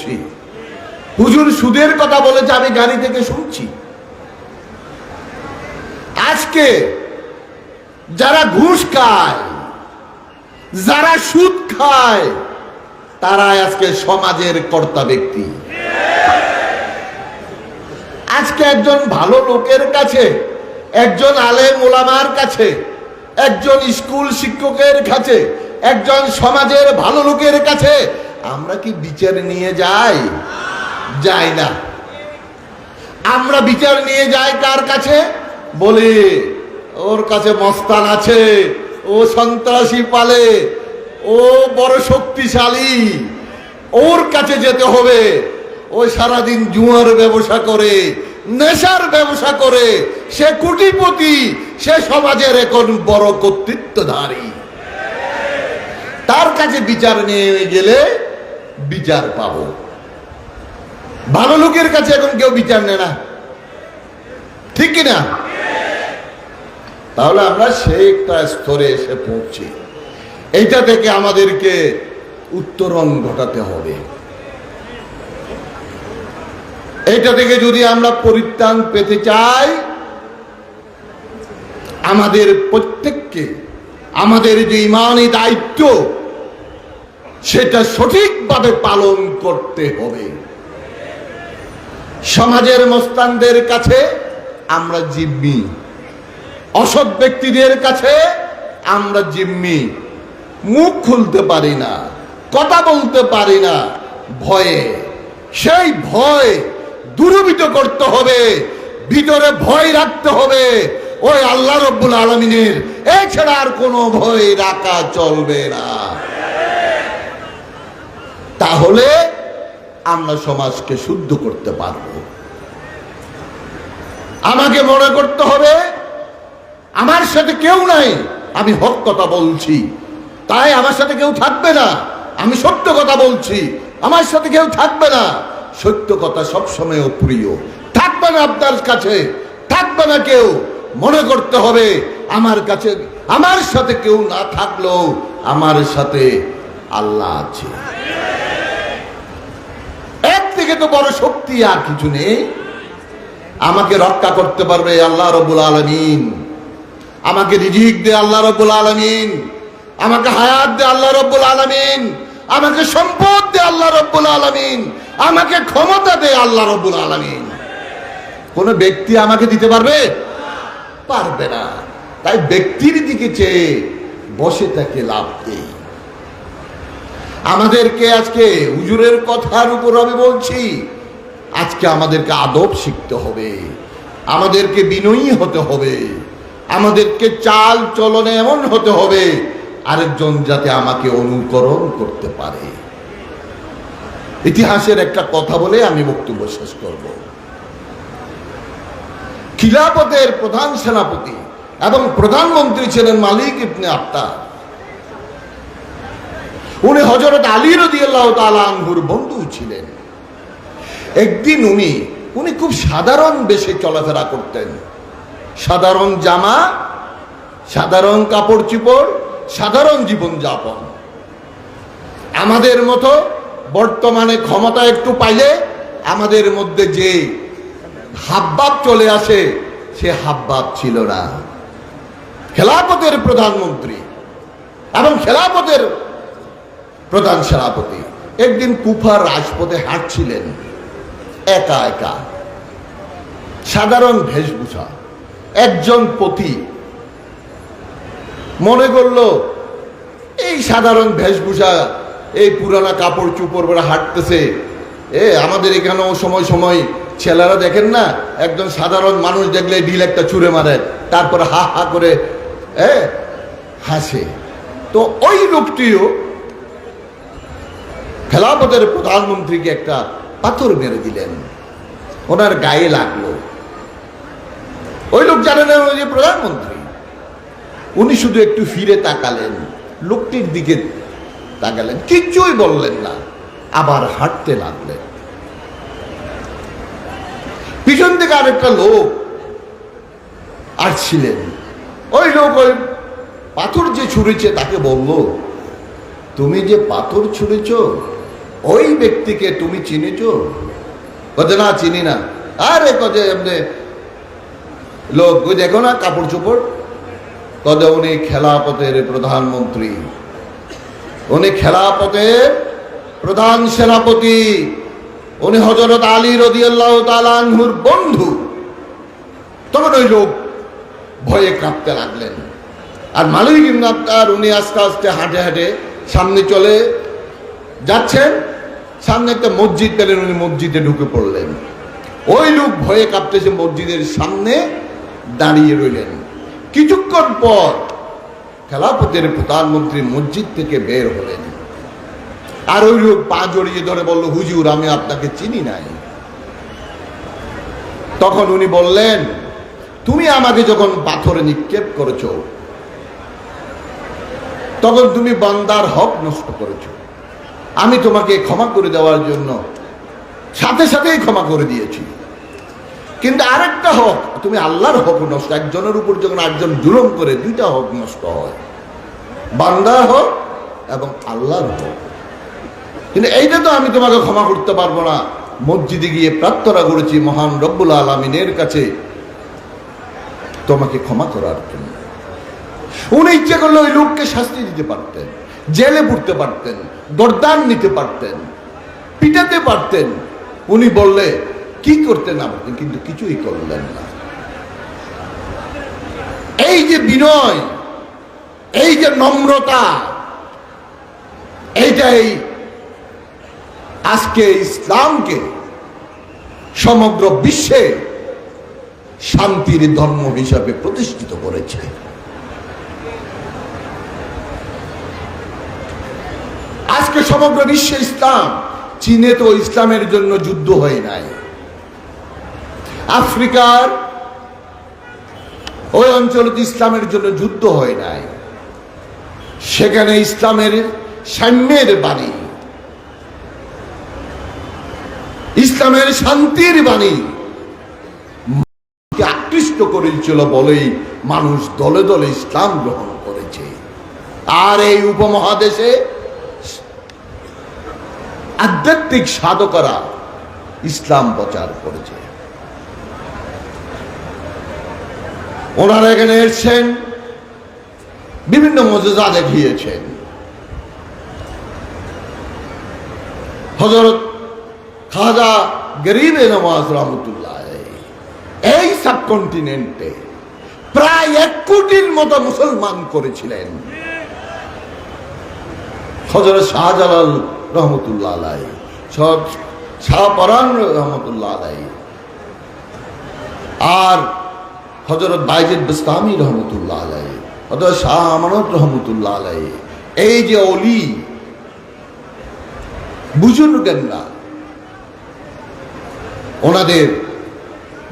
পড়ছি হুজুর সুদের কথা বলেছে, আমি গাড়ি থেকে শুনছি। আজকে যারা ঘুষ খায়, যারা সুদ খায় তারা আজকে সমাজের কর্তা ব্যক্তি। আজকে একজন ভালো লোকের কাছে, একজন আলেম ওলামার কাছে, একজন স্কুল শিক্ষকের কাছে, একজন সমাজের ভালো লোকের কাছে আমরা কি বিচার নিয়ে যাই? যাই না। আমরা বিচার নিয়ে যাই কার কাছে? বলে, ওর কাছে মস্তান আছে, ও সন্ত্রাসী পালে, ও বড় শক্তিশালী, ওর কাছে যেতে হবে। ও সারাদিন জুয়ার ব্যবসা করে, নেশার ব্যবসা করে, সে কোটিপতি, সে সমাজের এখন বড় কর্তৃত্বধারী। তার কাছে বিচার নিয়ে গেলে বিচার পাব। ভালো লোকের কাছে এখন কেউ বিচার নেয় না। ঠিক কিনা? তাহলে আমরা সেই একটা স্তরে এসে পৌঁছি। এইটা থেকে আমাদেরকে উত্তরণ ঘটাতে হবে। এইটা থেকে যদি আমরা পরিত্রাণ পেতে চাই, আমাদের প্রত্যেককে, আমাদের যে ইমানি দায়িত্ব সেটা সঠিকভাবে পালন করতে হবে। সমাজের মস্তানদের কাছে আমরা জিম্মি। অসৎ ব্যক্তিদের কাছে আমরা জিম্মি। মুখ খুলতে পারি না, কথা বলতে পারি না। ভয়ে, সেই ভয় দূরীভূত করতে হবে, ভিতরে ভয় রাখতে হবে। ওই আল্লাহ রব্বুল আলমিনের এছাড়া আর কোনো ভয় রাখা চলবে না। তাহলে আমরা সমাজকে শুদ্ধ করতে পারব। আমাকে মনে করতে হবে, আমার সাথে কেউ নাই, আমি হক কথা বলছি। তাই আমার সাথে কেউ থাকবে না, আমি সত্য কথা বলছি। আমার সাথে কেউ থাকবে না। সত্য কথা সবসময় প্রিয়। থাকবে না আপনার কাছে, থাকবে না কেউ। মনে করতে হবে, আমার কাছে, আমার সাথে কেউ না থাকলেও আমার সাথে আল্লাহ আছে। থেকে তো বড় শক্তি আর কিছু নেই। আমাকে রক্ষা করতে পারবে আল্লাহ রবুল আলমিন। আমাকে রিজিক দে আল্লাহ রব্বুল আলমিন। আমাকে হায়াত দে আল্লাহ রব্বুল আলমিন। আমাকে সম্পদ দে আল্লাহ রব্বুল আলমিন। আমাকে ক্ষমতা দে আল্লাহ রব্বুল আলমিন। কোন ব্যক্তি আমাকে দিতে পারবে? পারবে না। তাই ব্যক্তির দিকে চেয়ে বসে থাকে লাভ নেই আমাদেরকে আজকে হুজুরের কথার উপর আমি বলছি, আজকে আমাদেরকে আদব শিখতে হবে, আমাদেরকে বিনয়ী হতে হবে, আমাদেরকে চাল চলনে এমন হতে হবে, আরেকজন যাতে আমাকে অনুকরণ করতে পারে। ইতিহাসের একটা কথা বলে আমি বক্তব্য শেষ করব। খিলাফতের প্রধান সেনাপতি এবং প্রধানমন্ত্রী ছিলেন মালিক ইবনে আত্মার উনি হজরত আলী রদিয়াল্লাহ তালানহুর বন্ধু ছিলেন। একদিন উনি উনি খুব সাধারণ বেশে চলাফেরা করতেন। সাধারণ জামা, সাধারণ কাপড় চিপড়, সাধারণ জীবন যাপন আমাদের মতো বর্তমানে ক্ষমতা একটু পাইলে আমাদের মধ্যে যে হাববাব চলে আসে, সে হাববাব ছিল না। খেলাপথের প্রধানমন্ত্রী এবং খেলাপথের প্রধান সেনাপতি। একদিন কুফার রাজপথে হাঁটছিলেন। একা একা। সাধারণ বেশভূষা একজন পতি মনে করল, এই সাধারণ বেশভূষা এই পুরানা কাপড় চুপড় পরে হাঁটতেছে। এ, আমাদের এখানেও সময় সময় ছেলেরা দেখেন না? একজন সাধারণ মানুষ দেখলে ডিল একটা ছুঁড়ে মারে, তারপর হা হা করে, এ, হাসে। তো ওই লোকটিও খেলাপথের প্রধানমন্ত্রীকে একটা পাথর মেরে দিলেন। ওনার গায়ে লাগল। ওই লোক জানে না ওই যে প্রধানমন্ত্রী। উনি শুধু একটু ফিরে তাকালেন, লোকটির দিকে তাকালেন কিচ্ছুই বললেন না, আবার হাঁটতে লাগলেন। পিছন থেকে আরেকটা লোক আসছিলেন। ওই লোক ওই পাথর যে ছুঁড়েছে তাকে বলল, তুমি যে পাথর ছুঁড়েছ ওই ব্যক্তিকে তুমি চিনেছ? কদে না, চিনি না। আরে কদে এমনি লোক, ওই দেখো না কাপড় চোপড় কদে উনি খেলাপথের প্রধানমন্ত্রী। উনি খেলাপথের প্রধান সেনাপতি। উনি হজরত আলী রদিয়াল্লাহ বন্ধু। তখন ওই লোক ভয়ে কাঁপতে লাগলেন। আর মালিক ইবনে আবতার উনি আস্তে আস্তে হাঁটে হাঁটে সামনে চলে যাচ্ছেন। সামনে একটা মসজিদ পেলেন উনি মসজিদে ঢুকে পড়লেন। ওই লোক ভয়ে কাঁপতেছে, মসজিদের সামনে দাঁড়িয়ে রইলেন। কিছুক্ষণ পর খেলাপথের প্রধানমন্ত্রী মসজিদ থেকে বের হলেন। আর ওই লোক পা জড়িয়ে ধরে বলল, হুজুর, আমি আপনাকে চিনি নাই। তখন উনি বললেন, তুমি আমাকে যখন পাথরে নিক্ষেপ করেছ, তখন তুমি বান্দার হক নষ্ট করেছ। আমি তোমাকে ক্ষমা করে দেওয়ার জন্য সাথে সাথেই ক্ষমা করে দিয়েছি। কিন্তু আরেকটা হক, তুমি আল্লাহর হক নষ্ট, একজনের উপর যখন একজন জুলুম করে, দুইটা হক নষ্ট হয়। বান্দার হক এবং আল্লাহর হক। কিন্তু এইটা তো আমি তোমাকে ক্ষমা করতে পারব না। মসজিদে গিয়ে প্রার্থনা করেছি, মহান রব্বুল আলমিনের কাছে তোমাকে ক্ষমা করার জন্য। উনি ইচ্ছে করলে ওই লোককে শাস্তি দিতে পারতেন। জেলে পড়তে পারতেন দরদান নিতে পারতেন, পিটাতে পারতেন। উনি বললে, কি করতে না পারতেন কিন্তু কিছুই করলেন না। এই যে বিনয়, এই যে নম্রতা, এইটাই আজকে ইসলামকে সমগ্র বিশ্বে শান্তির ধর্ম হিসাবে প্রতিষ্ঠিত করেছে। আজকে সমগ্র বিশ্বে ইসলাম, চীনে তো ইসলামের জন্য যুদ্ধ হয় নাই। আফ্রিকার ওই অঞ্চলে ইসলামের জন্য যুদ্ধ হয় নাই। সেখানে ইসলামের সাম্যের বাণী। ইসলামের শান্তির বাণী। আকৃষ্ট করেছিল বলেই মানুষ দলে দলে ইসলাম গ্রহণ করেছে। আর এই উপমহাদেশে আধ্যাত্মিক সাধকরা ইসলাম প্রচার করেছে। ওনারা এখানে এসছেন, বিভিন্ন মজেজা দেখিয়েছেন। হজরত খাজা গরিবে নওয়াজ রহমতুল্লাহ, এই সাবকন্টিনেন্টে প্রায় এক কোটির মতো মুসলমান করেছিলেন। হজরত শাহজালাল রহমতুল্লাহ আলাই সব শাহপরান রহমতুল্লাহ আলাই আর হজরত বাইজিদ বিস্তামি রহমতুল্লাহ আলাই হজরত শাহ আমানত রহমতুল্লাহ আলাই এই যে অলি না ওনাদের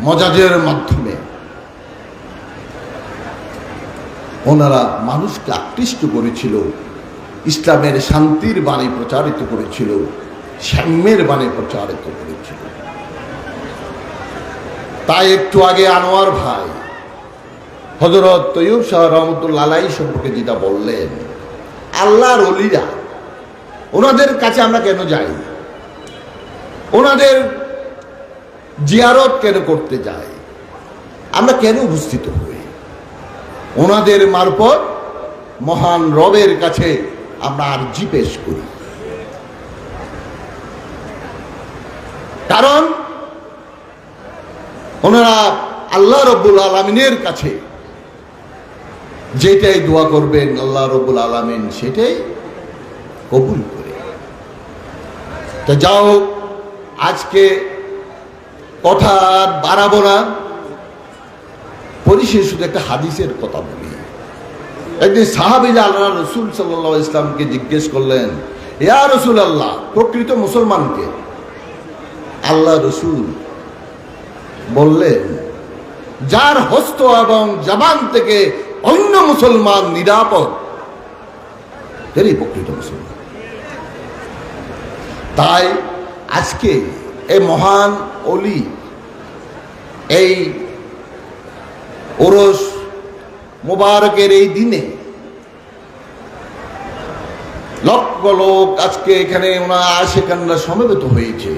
মজাজের মাধ্যমে ওনারা মানুষকে আকৃষ্ট করেছিল ইসলামের শান্তির বাণী প্রচারিত করেছিল, সাম্যের বাণী প্রচারিত করেছিল। তাই একটু আগে আনোয়ার ভাই হজরত তৈয়ব শাহ রহমতুল্লাহ সম্পর্কে যেটা বললেন, আল্লাহর অলিরা ওনাদের কাছে আমরা কেন যাই? ওনাদের জিয়ারত কেন করতে যাই? আমরা কেন উপস্থিত হই? ওনাদের মারফত মহান রবের কাছে আমরা আর্জি পেশ করি। কারণ ওনারা আল্লাহ রব্বুল আলমিনের কাছে যেটাই দোয়া করবেন, আল্লাহ রব্বুল আলমিন সেটাই কবুল করে। তা যাও আজকে কথা বাড়াবো না। পরিশেষ শুধু একটা হাদিসের কথা বলি। একদিন সাহাবিলা আল্লাহ রসুল সাল্লাহ ইসলামকে জিজ্ঞেস করলেন, ইয়া রসুল আল্লাহ প্রকৃত মুসলমানকে? আল্লাহ রসুল বললেন, যার হস্ত এবং জবান থেকে অন্য মুসলমান নিরাপদ তিনি প্রকৃত মুসলমান। তাই আজকে এই মহান অলি, এই ওরস মোবারকের এই দিনে লক্ষ লোক আজকে এখানে ওনার আশেকানরা সমবেত হয়েছে।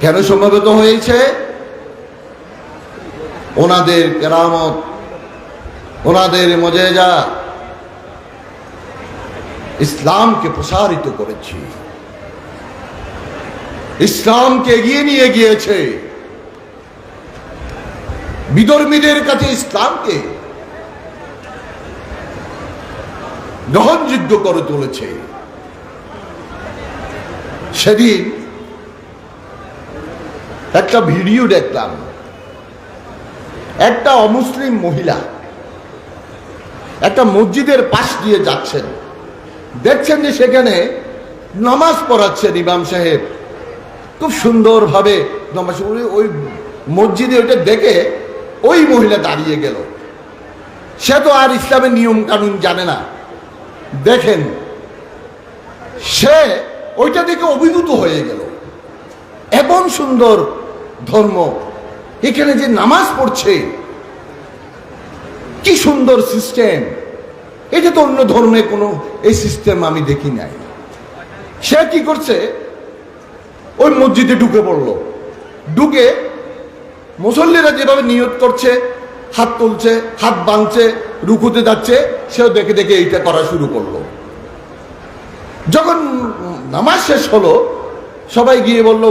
কেন সমবেত হয়েছে? ওনাদের কেরামত, ওনাদের মজেজা ইসলামকে প্রসারিত করেছি। ইসলামকে এগিয়ে নিয়ে গিয়েছে। বিধর্মীদের কাছে ইসলামকে গ্রহণযোগ্য করে তুলেছে। সেদিন একটা ভিডিও দেখলাম। একটা অমুসলিম মহিলা একটা মসজিদের পাশ দিয়ে যাচ্ছেন। দেখছেন যে সেখানে নামাজ পড়াচ্ছেন ইমাম সাহেব। খুব সুন্দরভাবে নামাজ ওই মসজিদে ওইটা দেখে ওই মহিলা দাঁড়িয়ে গেল। সে তো আর ইসলামের নিয়ম কানুন জানে না। দেখেন, সে ওইটা দেখে অভিভূত হয়ে গেল। এমন সুন্দর ধর্ম, এখানে যে নামাজ পড়ছে, কি সুন্দর সিস্টেম এটা তো অন্য ধর্মে কোনো এই সিস্টেম আমি দেখি নাই। সে কি করছে? ওই মসজিদে ঢুকে পড়ল। ঢুকে মুসল্লিরা যেভাবে নিয়ত করছে, হাত তুলছে, হাত বাঁধছে রুকুতে যাচ্ছে, সেও দেখে দেখে এইটা করা শুরু করল। যখন নামাজ শেষ হলো, সবাই গিয়ে বলল,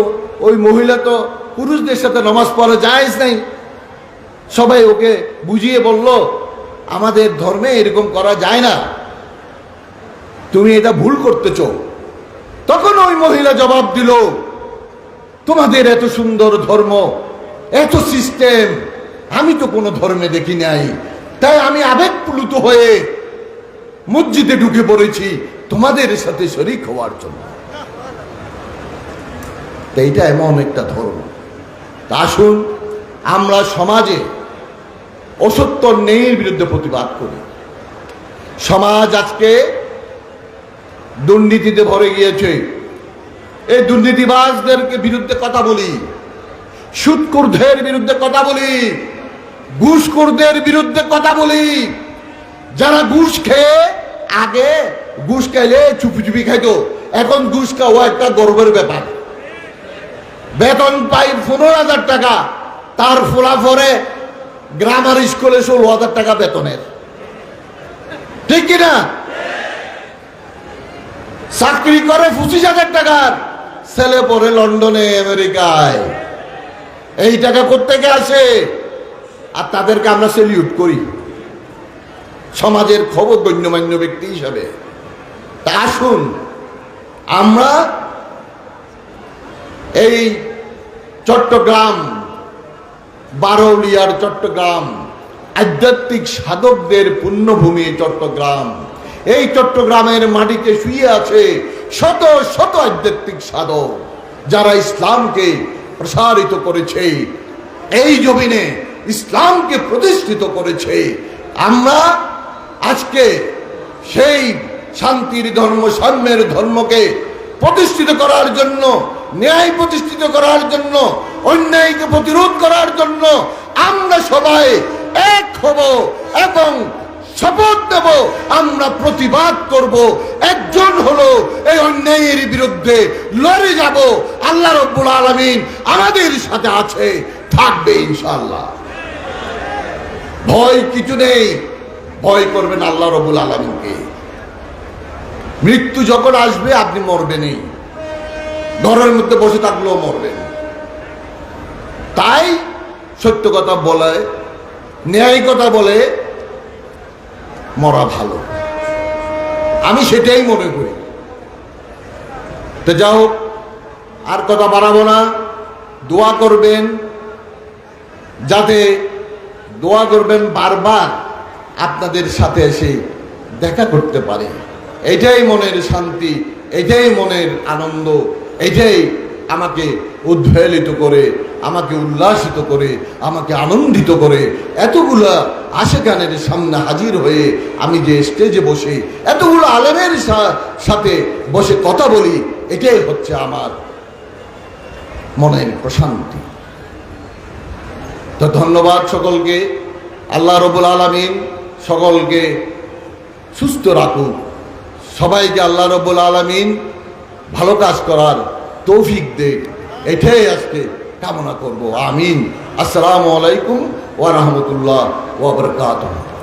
ওই মহিলা তো পুরুষদের সাথে নামাজ পড়া জায়েজ নাই। সবাই ওকে বুঝিয়ে বলল, আমাদের ধর্মে এরকম করা যায় না। তুমি এটা ভুল করতেছ। তখন ওই মহিলা জবাব দিল, তোমাদের এত সুন্দর ধর্ম এত সিস্টেম আমি তো কোনো ধর্মে দেখি নাই। তাই আমি আবেগপ্লুত হয়ে মসজিদে ঢুকে পড়েছি তোমাদের সাথে শরিক হওয়ার জন্য। এইটা এমন একটা ধর্ম। আসুন, আমরা সমাজে অসত্য ন্যায়ের বিরুদ্ধে প্রতিবাদ করি। সমাজ আজকে দুর্নীতিতে ভরে গিয়েছে। এই দুর্নীতিবাজদেরকে বিরুদ্ধে কথা বলি। সুৎকুরদের বিরুদ্ধে কথা বলি, ঘুষখোরদের বিরুদ্ধে কথা বলি। যারা ঘুষ খেয়ে, আগে ঘুষ খাইলে চুপি চুপি খাইতো। এখন ঘুষ খাওয়া একটা গর্বের ব্যাপার। বেতন পাই পনেরো হাজার টাকা, তার ফোলাফরে গ্রামার স্কুলে ষোলো হাজার টাকা বেতনের। ঠিক কিনা চাকরি করে পঁচিশ হাজার টাকার, ছেলে পড়ে লন্ডনে, আমেরিকায়। এই টাকা কোথেকে আসে? আর তাদেরকে আমরা সেলিউট করি। সমাজের খবর গণ্যমান্য ব্যক্তি হিসাবে। তা আসুন, আমরা এই চট্টগ্রাম বারৌলিয়ার চট্টগ্রাম, আধ্যাত্মিক সাধকদের পুণ্যভূমি চট্টগ্রাম। এই চট্টগ্রামের মাটিতে শুয়ে আছে শত শত আধ্যাত্মিক সাধক, যারা ইসলামকে প্রসারিত করেছে। এই জমিনে ইসলামকে প্রতিষ্ঠিত করেছে। আমরা আজকে সেই শান্তির ধর্ম, সাম্যের ধর্মকে প্রতিষ্ঠিত করার জন্য, ন্যায় প্রতিষ্ঠিত করার জন্য, অন্যায়কে প্রতিরোধ করার জন্য আমরা সবাই এক হব এবং শপথ দেব আমরা প্রতিবাদ করব। একজন হলো এই অন্যায়ের বিরুদ্ধে লড়ে যাব। আল্লাহ রব্বুল আলমিন আমাদের সাথে আছে, থাকবে ইনশাল্লাহ ভয় কিছু নেই, ভয় করবেন আল্লাহ রবুল আলমিনকে। মৃত্যু যখন আসবে, আপনি মরবেনই। ঘরের মধ্যে বসে থাকলেও মরবেন। তাই সত্য কথা বলে, ন্যায় কথা বলে, মরা ভালো। আমি সেটাই মনে করি। তো হোক আর কথা বাড়াবো না। দোয়া করবেন, যাতে দোয়া করবেন বারবার আপনাদের সাথে এসে দেখা করতে পারে। এটাই মনের শান্তি এটাই মনের আনন্দ এটাই আমাকে উদ্ভেলিত করে, আমাকে উল্লাসিত করে, আমাকে আনন্দিত করে। এতগুলা আশেকানের সামনে হাজির হয়ে আমি যে স্টেজে বসে, এতগুলো আলেমের সাথে বসে কথা বলি এটাই হচ্ছে আমার মনের প্রশান্তি। তো ধন্যবাদ সকলকে। আল্লাহ রবুল আলমিন সকলকে সুস্থ রাখুক। সবাইকে আল্লাহ রবুল আলমিন ভালো কাজ করার তৌফিক দে এটাই আজকে কামনা করব। আমিন। আসসালামু আলাইকুম ওয়া রাহমাতুল্লাহ ওয়া